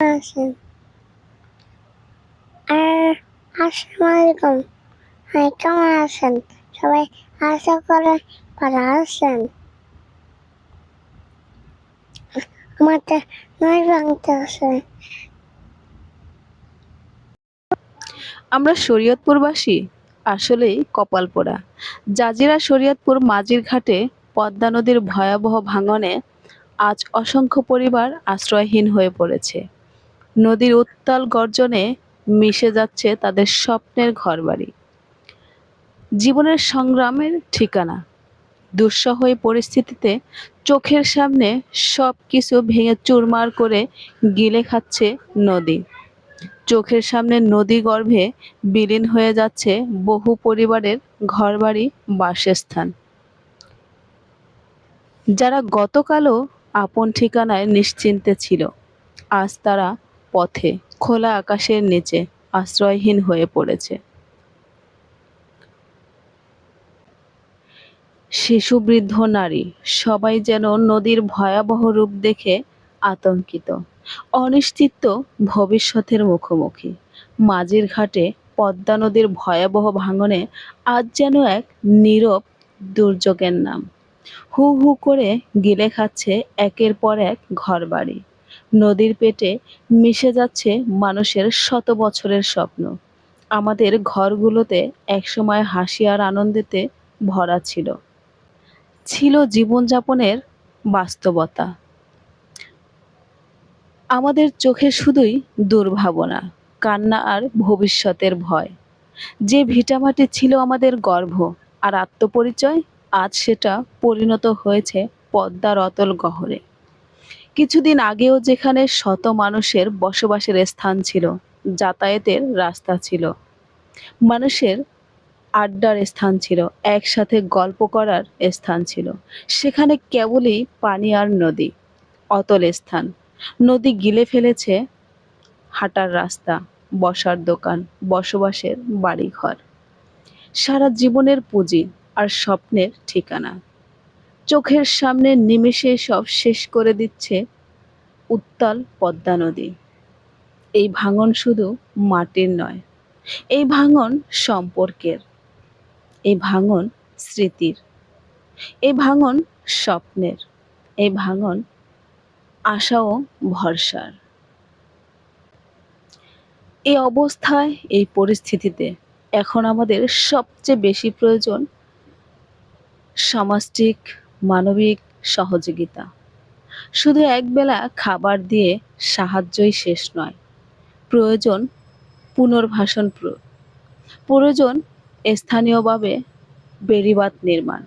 আছেন আর আসসালামু সবাই আশা করে ভালো আমাদের নয় ভাঙতে আমরা শরীয়তপুরবাসী, আসলেই কপাল পোড়া জাজিরা শরীয়তপুর মাঝির ঘাটে পদ্মা নদীর ভয়াবহ ভাঙনে আজ অসংখ্য পরিবার আশ্রয়হীন হয়ে পড়েছে। নদীর উত্তাল গর্জনে মিশে যাচ্ছে তাদের স্বপ্নের ঘরবাড়ি। জীবনের সংগ্রামের ঠিকানা। দুঃসহ পরিস্থিতিতে চোখের সামনে সব কিছু ভেঙে চুরমার করে গিলে খাচ্ছে নদী। চোখের সামনে নদী গর্ভে বিলীন হয়ে যাচ্ছে বহু পরিবারের ঘরবাড়ি, বাসস্থান। যারা গতকালও আপন ঠিকানায় নিশ্চিন্তে ছিল, আজ তারা পথে খোলা আকাশের নিচে আশ্রয়হীন হয়ে পড়েছে। শিশু বৃদ্ধ নারী, সবাই যেন নদীর ভয়াবহ রূপ দেখে আতঙ্কিত। অনিশ্চিত ভবিষ্যতের মুখোমুখি। মাঝির ঘাটে পদ্মা নদীর ভয়াবহ ভাঙনে আজ যেন এক নীরব দুর্যোগের নাম। হু হু করে গিলে খাচ্ছে একের পর এক ঘরবাড়ি। নদীর পেটে মিশে যাচ্ছে মানুষের শত বছরের স্বপ্ন। আমাদের ঘরগুলোতে একসময় হাসি আর আনন্দেতে ভরা ছিল। ছিল জীবনযাপনের বাস্তবতা। আমাদের চোখে শুধুই দুর্ভাবনা, কান্না আর ভবিষ্যতের ভয়। যে ভিটামাটি ছিল আমাদের গর্ভ আর আত্মপরিচয়, আজ সেটা পরিণত হয়েছে পদ্মার অতল গহরে। কিছুদিন আগেও যেখানে শত মানুষের বসবাসের স্থান ছিল, যাতায়াতের রাস্তা ছিল। মানুষের আড্ডার স্থান ছিল, একসাথে গল্প করার স্থান ছিল। সেখানে কেবলই পানি আর নদী, অতল স্থান। নদী গিলে ফেলেছে হাঁটার রাস্তা, বসার দোকান, বসবাসের বাড়িঘর। সারা জীবনের পুঁজি আর স্বপ্নের ঠিকানা। চোখের সামনে নিমেষে সব শেষ করে দিচ্ছে উত্তাল পদ্মা নদী। এই ভাঙন শুধু মাটির নয়, এই ভাঙন সম্পর্কের। এই ভাঙন স্মৃতির। এই ভাঙন স্বপ্নের। এই ভাঙন আশা ও ভরসার। এই অবস্থায়, এই পরিস্থিতিতে এখন আমাদের সবচেয়ে বেশি প্রয়োজন সামাজিক মানবিক সহযোগিতা। শুধু একবেলা খাবার দিয়ে সাহায্যই শেষ নয়। প্রয়োজন পুনর্বাসন প্রয়োজন স্থানীয়ভাবে বেড়িবাঁধ নির্মাণ,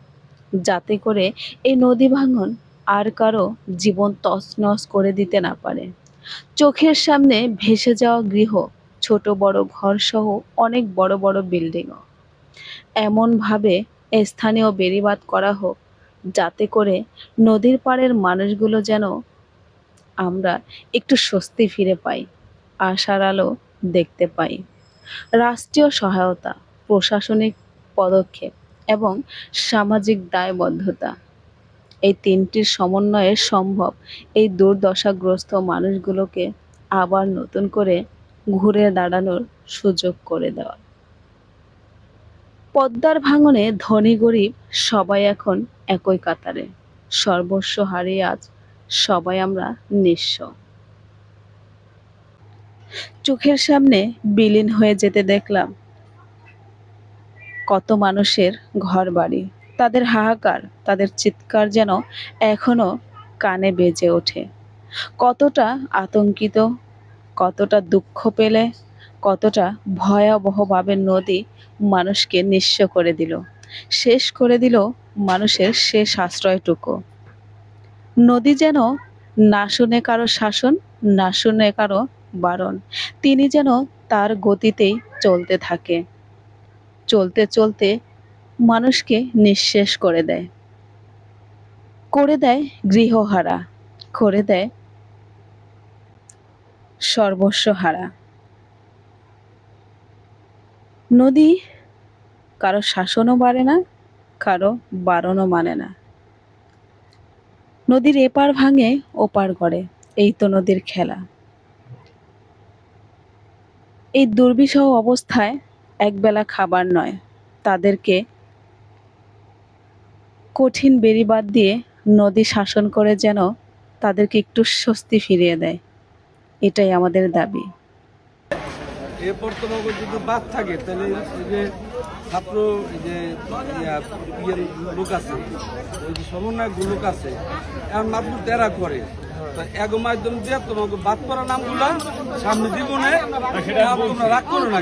যাতে করে এই নদী ভাঙন আর কারও জীবন তছনছ করে দিতে না পারে। চোখের সামনে ভেসে যাওয়া গৃহ, ছোট বড় ঘর সহ অনেক বড় বড় বিল্ডিংও। এমনভাবে স্থানীয় বেড়িবাঁধ করা হোক যাতে করে নদীর পাড়ের মানুষগুলো যেন আমরা একটু স্বস্তি ফিরে পাই, আশার আলো দেখতে পাই। রাষ্ট্রীয় সহায়তা, প্রশাসনিক পদক্ষেপ এবং সামাজিক দায়বদ্ধতা। এই তিনটির সমন্বয়ে সম্ভব এই দুর্দশাগ্রস্ত মানুষগুলোকে আবার নতুন করে ঘুরে দাঁড়ানোর সুযোগ করে দেওয়া। পদ্মার ভাঙনে ধনী গরিব সবাই এখন একই কাতারে। সর্বস্ব হারিয়ে আজ সবাই আমরা নিঃস্ব। চোখের সামনে বিলীন হয়ে যেতে দেখলাম কত মানুষের ঘর বাড়ি তাদের হাহাকার, তাদের চিৎকার যেন এখনও কানে বেজে ওঠে। কতটা আতঙ্কিত, কতটা দুঃখ পেলে কতটা ভয়াবহভাবে নদী মানুষকে নিঃস্ব করে দিল। শেষ করে দিল মানুষের শেষ আশ্রয়টুকু। নদী যেন না শুনে কারও শাসন, না শুনে কারও বারণ, তিনি যেন তার গতিতেই চলতে থাকে। চলতে চলতে মানুষকে নিঃশেষ করে দেয়। করে দেয় গৃহহারা, করে দেয় সর্বস্ব হারা। নদী কারও শাসনও বাড়ে না, কারও বারণও মানে না। নদীর এপার ভাঙে, ওপার করে এই তো নদীর খেলা। এই দুর্বিষহ অবস্থায় একবেলা খাবার নয়, তাদেরকে কঠিন বেড়িবাদ দিয়ে নদী শাসন করে যেন তাদেরকে একটু স্বস্তি ফিরিয়ে দেয়। এটাই আমাদের দাবি। এরপর তোমাকে যদি বাদ থাকে তাহলে এই যে ছাত্র এই যে ইয়া, ইয়ের লোক আছে ওই যে সমন্বয়ক লোক আছে এখন মাত্র তেরা করে তা এগো মাধ্যম দিয়ে তোমাকে বাদ করা নামগুলা সামনে জীবনে তোমরা রাগ করো না।